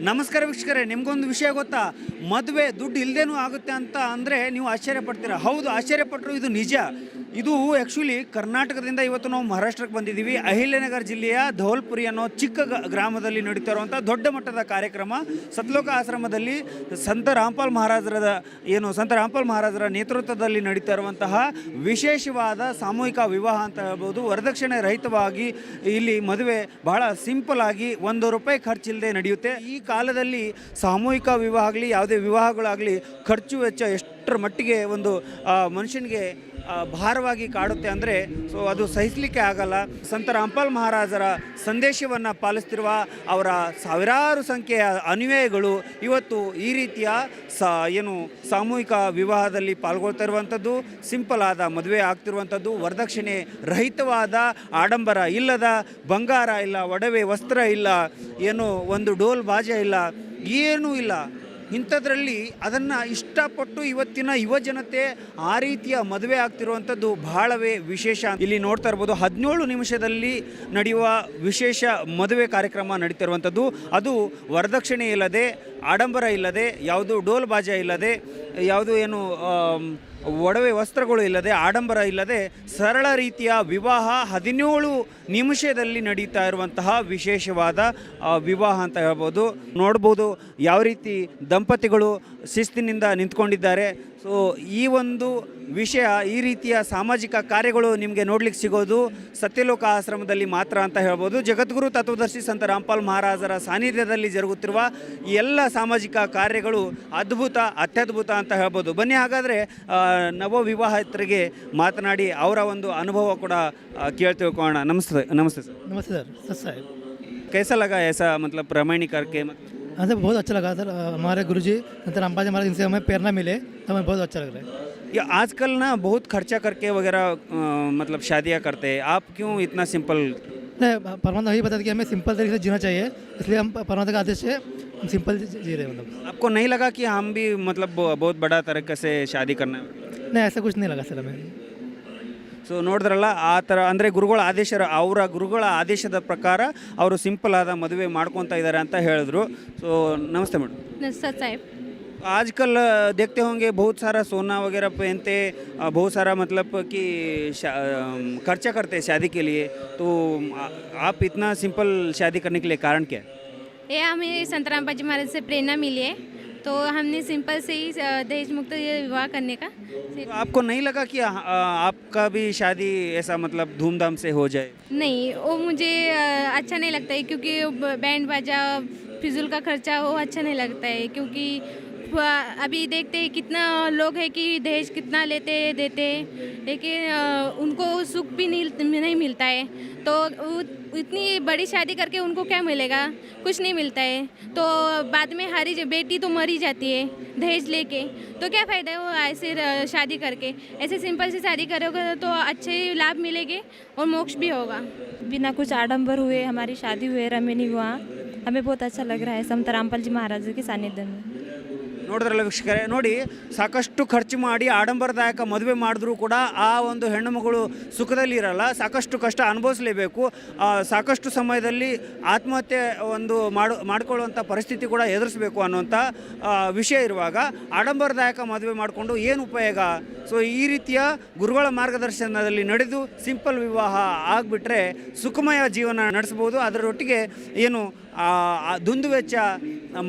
ನಮಸ್ಕಾರ ವೀಕ್ಷಕರೇ, ನಿಮ್ಗೊಂದು ವಿಷಯ ಗೊತ್ತಾ? ಮದುವೆ ದುಡ್ಡು ಇಲ್ಲದೇನೂ ಆಗುತ್ತೆ ಅಂತ ಅಂದರೆ ನೀವು ಆಶ್ಚರ್ಯ ಪಡ್ತೀರಾ ಹೌದು ಆಶ್ಚರ್ಯಪಟ್ಟರು ಇದು ನಿಜ. ಇದು ಆ್ಯಕ್ಚುಲಿ ಕರ್ನಾಟಕದಿಂದ ಇವತ್ತು ನಾವು ಮಹಾರಾಷ್ಟ್ರಕ್ಕೆ ಬಂದಿದ್ದೀವಿ. ಅಹಿಲ್ಯನಗರ್ ಜಿಲ್ಲೆಯ ಧೌಲ್ಪುರಿ ಅನ್ನೋ ಚಿಕ್ಕ ಗ್ರಾಮದಲ್ಲಿ ನಡೀತಾ ಇರುವಂಥ ದೊಡ್ಡ ಮಟ್ಟದ ಕಾರ್ಯಕ್ರಮ. ಸತ್ಲೋಕ ಆಶ್ರಮದಲ್ಲಿ ಸಂತ ರಾಮ್ಪಾಲ್ ಮಹಾರಾಜರ ಏನು ಸಂತ ರಾಮ್ಪಾಲ್ ಮಹಾರಾಜರ ನೇತೃತ್ವದಲ್ಲಿ ನಡೀತಾ ಇರುವಂತಹ ವಿಶೇಷವಾದ ಸಾಮೂಹಿಕ ವಿವಾಹ ಅಂತ ಹೇಳ್ಬೋದು. ವರದಕ್ಷಿಣೆ ರಹಿತವಾಗಿ ಇಲ್ಲಿ ಮದುವೆ ಬಹಳ ಸಿಂಪಲ್ ಆಗಿ ಒಂದು ರೂಪಾಯಿ ಖರ್ಚಿಲ್ಲದೆ ನಡೆಯುತ್ತೆ. ಈ ಕಾಲದಲ್ಲಿ ಸಾಮೂಹಿಕ ವಿವಾಹ ಆಗಲಿ, ಯಾವುದೇ ವಿವಾಹಗಳಾಗಲಿ ಖರ್ಚು ವೆಚ್ಚ ಎಷ್ಟರ ಮಟ್ಟಿಗೆ ಒಂದು ಮನುಷ್ಯನಿಗೆ ಭಾರವಾಗಿ ಕಾಡುತ್ತೆ ಅಂದರೆ, ಸೊ ಅದು ಸಹಿಸಲಿಕ್ಕೆ ಆಗಲ್ಲ. ಸಂತ ರಾಮ್ಪಾಲ್ ಮಹಾರಾಜರ ಸಂದೇಶವನ್ನು ಪಾಲಿಸ್ತಿರುವ ಅವರ ಸಾವಿರಾರು ಸಂಖ್ಯೆಯ ಅನುಯಾಯಿಗಳು ಇವತ್ತು ಈ ರೀತಿಯ ಸ, ಏನು ಸಾಮೂಹಿಕ ವಿವಾಹದಲ್ಲಿ ಪಾಲ್ಗೊಳ್ತಾ ಇರುವಂಥದ್ದು ಸಿಂಪಲ್ ಆದ ಮದುವೆ ಆಗ್ತಿರುವಂಥದ್ದು ವರದಕ್ಷಿಣೆ ರಹಿತವಾದ ಆಡಂಬರ ಇಲ್ಲದ, ಬಂಗಾರ ಇಲ್ಲ, ಒಡವೆ, ವಸ್ತ್ರ ಇಲ್ಲ, ಏನು ಒಂದು ಡೋಲ್ ಬಾಜೆ ಇಲ್ಲ, ಏನೂ ಇಲ್ಲ. ಇಂಥದ್ರಲ್ಲಿ ಅದನ್ನು ಇಷ್ಟಪಟ್ಟು ಇವತ್ತಿನ ಯುವ ಜನತೆ ಆ ರೀತಿಯ ಮದುವೆ ಆಗ್ತಿರುವಂಥದ್ದು ಬಹಳವೇ ವಿಶೇಷ ಇಲ್ಲಿ ನೋಡ್ತಾ ಇರ್ಬೋದು. ಹದಿನೇಳು ನಿಮಿಷದಲ್ಲಿ ನಡೆಯುವ ವಿಶೇಷ ಮದುವೆ ಕಾರ್ಯಕ್ರಮ ನಡೀತಿರುವಂಥದ್ದು ಅದು ವರದಕ್ಷಿಣೆ ಇಲ್ಲದೆ ಆಡಂಬರ ಇಲ್ಲದೆ, ಯಾವುದು ಡೋಲ್ ಬಾಜಾ ಇಲ್ಲದೆ, ಯಾವುದು ಏನು ಒಡವೆ ವಸ್ತ್ರಗಳು ಇಲ್ಲದೆ, ಆಡಂಬರ ಇಲ್ಲದೆ ಸರಳ ರೀತಿಯ ವಿವಾಹ ಹದಿನೇಳು ನಿಮಿಷದಲ್ಲಿ ನಡೀತಾ ಇರುವಂತಹ ವಿಶೇಷವಾದ ವಿವಾಹ ಅಂತ ಹೇಳ್ಬೋದು. ನೋಡ್ಬೋದು ಯಾವ ರೀತಿ ದಂಪತಿಗಳು ಶಿಸ್ತಿನಿಂದ ನಿಂತ್ಕೊಂಡಿದ್ದಾರೆ. ಸೊ ಈ ಒಂದು ವಿಷಯ, ಈ ರೀತಿಯ ಸಾಮಾಜಿಕ ಕಾರ್ಯಗಳು ನಿಮಗೆ ನೋಡ್ಲಿಕ್ಕೆ ಸಿಗೋದು, ಸತ್ಯಲೋಕ ಆಶ್ರಮದಲ್ಲಿ ಮಾತ್ರ ಅಂತ ಹೇಳ್ಬೋದು. ಜಗದ್ಗುರು ತತ್ವದರ್ಶಿ ಸಂತ ರಾಮ್ಪಾಲ್ ಮಹಾರಾಜರ ಸಾನ್ನಿಧ್ಯದಲ್ಲಿ ಜರುಗುತ್ತಿರುವ ಎಲ್ಲ ಸಾಮಾಜಿಕ ಕಾರ್ಯಗಳು ಅದ್ಭುತ ಅತ್ಯದ್ಭುತ ಅಂತ ಹೇಳ್ಬೋದು ಬನ್ನಿ ಹಾಗಾದರೆ ಆ, ನವ ವಿವಾಹಿತರಿಗೆ ಮಾತನಾಡಿ ಅವರ ಒಂದು ಅನುಭವ ಕೂಡ ಆ, ಕೇಳಿ ತಿಳ್ಕೊಳ್ಳೋಣ ನಮಸ್ತೆ ನಮಸ್ತೆ ಸರ್ नमस्ते सर सर साहब कैसा लगा ऐसा मतलब प्रमाणी करके मतलब हाँ सर बहुत अच्छा लगा सर अ, हमारे गुरुजी संत रामपाल जी महाराज इनसे हमें प्रेरणा मिले तो हमें बहुत अच्छा लग रहा है ये आजकल ना बहुत खर्चा करके वगैरह अ, मतलब शादियां करते हैं आप क्यों इतना सिंपल नहीं परमात्मा यही बताते कि हमें सिंपल तरीके से जीना चाहिए इसलिए हम परमात्मा का आदेश से हम सिंपल जी जी रहे हैं मतलब आपको नहीं लगा कि हम भी मतलब ब- बहुत बड़ा तरीके से शादी करना है नहीं ऐसा कुछ नहीं लगा सर हमें ಸೊ ನೋಡಿದ್ರಲ್ಲ ಆ ಥರ ಅಂದರೆ ಗುರುಗಳ ಆದೇಶ ಅವರ ಗುರುಗಳ ಆದೇಶದ ಪ್ರಕಾರ ಅವರು ಸಿಂಪಲ್ ಆದ ಮದುವೆ ಮಾಡ್ಕೊತಾ ಇದ್ದಾರೆ ಅಂತ ಹೇಳಿದ್ರು ಸೊ ನಮಸ್ತೆ ಮೇಡಮ್ नसरत साहब आजकल अ, देखते होंगे बहुत सारा सोना वगैरह पहनते अ, बहुत सारा मतलब कि शा- अम, खर्चा करते हैं शादी के लिए तो आ- आप इतना सिंपल शादी करने के लिए कारण क्या है ये हमें संतराम पाजी महाराज से प्रेरणा मिली है। तो हमने सिंपल से ही दहेज मुक्त ये विवाह करने का। तो आपको नहीं लगा कि आ, आ, आपका भी शादी ऐसा मतलब धूमधाम से हो जाए? नहीं वो मुझे अच्छा नहीं लगता है क्योंकि बैंड बाजा फिजुल का खर्चा वो अच्छा नहीं लगता है क्योंकि अभी देखते हैं कितना लोग है कि दहेज कितना लेते, देते, लेकिन उनको सुख भी नहीं नहीं मिलता है। तो इतनी बड़ी शादी करके उनको क्या मिलेगा? कुछ नहीं मिलता है। तो बाद में हरी बेटी तो मरी जाती है दहेज लेके। तो क्या फ़ायदा है वो ऐसे शादी करके? ऐसे सिंपल से शादी करोगे तो अच्छे लाभ मिलेंगे और मोक्ष भी होगा। बिना कुछ आडंबर हुए हमारी शादी हुए रमेनी हुआ हमें बहुत अच्छा लग रहा है संत रामपाल जी महाराज के सानिध्य में। ನೋಡಿದ್ರಲ್ಲ ವೀಕ್ಷಕರೇ? ನೋಡಿ ಸಾಕಷ್ಟು ಖರ್ಚು ಮಾಡಿ ಆಡಂಬರದಾಯಕ ಮದುವೆ ಮಾಡಿದ್ರೂ ಕೂಡ ಆ ಒಂದು ಹೆಣ್ಣು ಮಗಳು ಸುಖದಲ್ಲಿ ಇರಲ್ಲ ಸಾಕಷ್ಟು ಕಷ್ಟ ಅನುಭವಿಸಲೇಬೇಕು. ಸಾಕಷ್ಟು ಸಮಯದಲ್ಲಿ ಆತ್ಮಹತ್ಯೆ ಒಂದು ಮಾಡು ಮಾಡಿಕೊಳ್ಳುವಂಥ ಪರಿಸ್ಥಿತಿ ಕೂಡ ಎದುರಿಸಬೇಕು ಅನ್ನುವಂಥ ವಿಷಯ ಇರುವಾಗ ಆಡಂಬರದಾಯಕ ಮದುವೆ ಮಾಡಿಕೊಂಡು ಏನು ಉಪಯೋಗ? ಸೊ ಈ ರೀತಿಯ ಗುರುಗಳ ಮಾರ್ಗದರ್ಶನದಲ್ಲಿ ನಡೆದು ಸಿಂಪಲ್ ವಿವಾಹ ಆಗಿಬಿಟ್ರೆ ಸುಖಮಯ ಜೀವನ ನಡೆಸ್ಬೋದು ಅದರೊಟ್ಟಿಗೆ ಏನು ಆ, ಆ ದುಂದು ವೆಚ್ಚ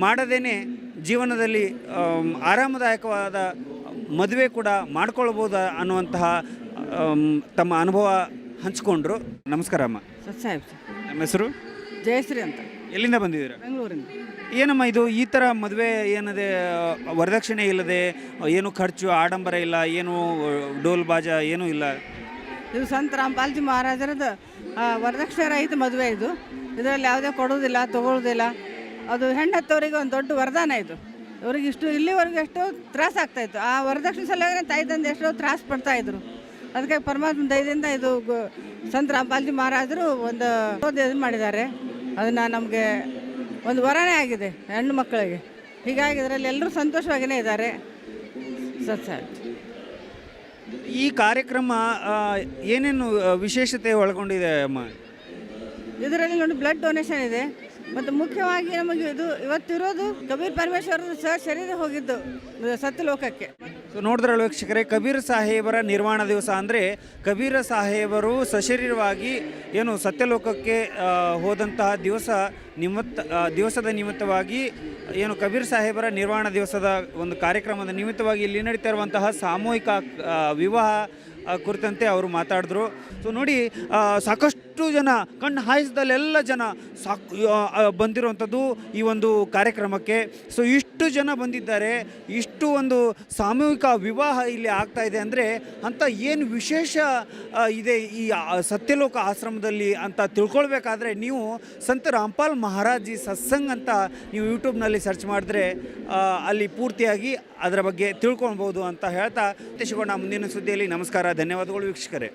ಮಾಡದೇನೆ ಜೀವನದಲ್ಲಿ ಆರಾಮದಾಯಕವಾದ ಮದುವೆ ಕೂಡ ಮಾಡ್ಕೊಳ್ಬೋದು ಅನ್ನುವಂತಹ ತಮ್ಮ ಅನುಭವ ಹಂಚಿಕೊಂಡ್ರು. ನಮಸ್ಕಾರ ಅಮ್ಮ. ಸಾಹೇಬ್ ನಮ್ಮ ಹೆಸರು? ಜಯಶ್ರೀ ಅಂತ. ಎಲ್ಲಿಂದ ಬಂದಿದ್ದೀರಾ? ಬೆಂಗಳೂರಿಂದ. ಏನಮ್ಮ ಇದು ಈ ಥರ ಮದುವೆ ಏನದೆ ವರದಕ್ಷಿಣೆ ಇಲ್ಲದೆ ಏನು ಖರ್ಚು ಆಡಂಬರ ಇಲ್ಲ ಏನು ಡೋಲ್ ಬಾಜಾ ಏನೂ ಇಲ್ಲ? ಇದು ಸಂತ ರಾಮಪಾಲ್ಜಿ ಮಹಾರಾಜರದ್ದು ವರದಕ್ಷಿಣೆ ರಹಿತ ಮದುವೆ ಇದು. ಇದರಲ್ಲಿ ಯಾವುದೇ ಕೊಡೋದಿಲ್ಲ ತಗೊಳ್ಳೋದಿಲ್ಲ. ಅದು ಹೆಣ್ಣತ್ತವರಿಗೆ ಒಂದು ದೊಡ್ಡ ವರದಾನ ಇದು. ಇವ್ರಿಗೆ ಇಷ್ಟು ಇಲ್ಲಿವರೆಗೂ ಎಷ್ಟೋ ತ್ರಾಸ ಆಗ್ತಾಯಿತ್ತು ಆ ವರದಕ್ಷಿಣೆ ಸಲುವಾಗಿ ತಾಯಿ ತಂದೆ ಎಷ್ಟೋ ತ್ರಾಸ ಪಡ್ತಾಯಿದ್ರು ಅದಕ್ಕೆ ಪರಮಾತ್ಮ ದಯದಿಂದ ಇದು ಸಂತ ರಾಮಪಾಲ್ಜಿ ಮಹಾರಾಜರು ಒಂದು ಇದು ಮಾಡಿದ್ದಾರೆ. ಅದನ್ನು ನಮಗೆ ಒಂದು ವರನೇ ಆಗಿದೆ ಹೆಣ್ಣು ಮಕ್ಕಳಿಗೆ. ಹೀಗಾಗಿ ಇದರಲ್ಲಿ ಎಲ್ಲರೂ ಸಂತೋಷವಾಗಿಯೇ ಇದ್ದಾರೆ. ಸತ್ಸ ಈ ಕಾರ್ಯಕ್ರಮ ಏನೇನು ವಿಶೇಷತೆ ಒಳಗೊಂಡಿದೆ ಅಮ್ಮ? ಇದರಲ್ಲಿ ನೋಡಿ ಬ್ಲಡ್ ಡೊನೇಷನ್ ಇದೆ. ಮತ್ತು ಮುಖ್ಯವಾಗಿ ನಮಗೆ ಇದು ಇವತ್ತಿರೋದು ಕಬೀರ್ ಪರಮೇಶ್ವರ ಸಹ ಶರೀರ ಹೋಗಿದ್ದು ಸತ್ಯಲೋಕಕ್ಕೆ. ಸೊ ನೋಡಿದ್ರಲ್ಲ ವೀಕ್ಷಕರೇ ಕಬೀರ್ ಸಾಹೇಬರ ನಿರ್ವಾಣ ದಿವಸ ಅಂದರೆ ಕಬೀರ ಸಾಹೇಬರು ಸಶರೀರವಾಗಿ ಏನು ಸತ್ಯಲೋಕಕ್ಕೆ ಹೋದಂತಹ ದಿವಸ ನಿಮಿತ್ತ ದಿವಸದ ನಿಮಿತ್ತವಾಗಿ ಏನು ಕಬೀರ್ ಸಾಹೇಬರ ನಿರ್ವಾಣ ದಿವಸದ ಒಂದು ಕಾರ್ಯಕ್ರಮದ ನಿಮಿತ್ತವಾಗಿ ಇಲ್ಲಿ ನಡೀತಾ ಇರುವಂತಹ ಸಾಮೂಹಿಕ ವಿವಾಹ ಕುರಿತಂತೆ ಅವರು ಮಾತಾಡಿದ್ರು. ಸೊ ನೋಡಿ ಆ, ಸಾಕಷ್ಟು ಜನ ಕಣ್ಣು ಹಾಯಿಸಿದಲ್ಲೆಲ್ಲ ಜನ ಸಾಕು ಬಂದಿರುವಂಥದ್ದು ಈ ಒಂದು ಕಾರ್ಯಕ್ರಮಕ್ಕೆ. ಸೊ ಇಷ್ಟು ಜನ ಬಂದಿದ್ದಾರೆ, ಇಷ್ಟು ಒಂದು ಸಾಮೂಹಿಕ ವಿವಾಹ ಇಲ್ಲಿ ಆಗ್ತಾ ಇದೆ ಅಂದರೆ ಅಂತ ಏನು ವಿಶೇಷ ಇದೆ ಈ ಸತ್ಯಲೋಕ ಆಶ್ರಮದಲ್ಲಿ ಅಂತ ತಿಳ್ಕೊಳ್ಬೇಕಾದ್ರೆ ನೀವು ಸಂತ ರಾಮ್ಪಾಲ್ ಮಹಾರಾಜಿ ಸತ್ಸಂಗ್ ಅಂತ ನೀವು ಯೂಟ್ಯೂಬ್ನಲ್ಲಿ ಸರ್ಚ್ ಮಾಡಿದ್ರೆ ಅಲ್ಲಿ ಪೂರ್ತಿಯಾಗಿ ಅದರ ಬಗ್ಗೆ ತಿಳ್ಕೊಳ್ಬೋದು ಅಂತ ಹೇಳ್ತಾ ಸಿಗೋಣ ಮುಂದಿನ ಸುದ್ದಿಯಲ್ಲಿ ನಮಸ್ಕಾರ, ಧನ್ಯವಾದಗಳು ವೀಕ್ಷಕರೇ.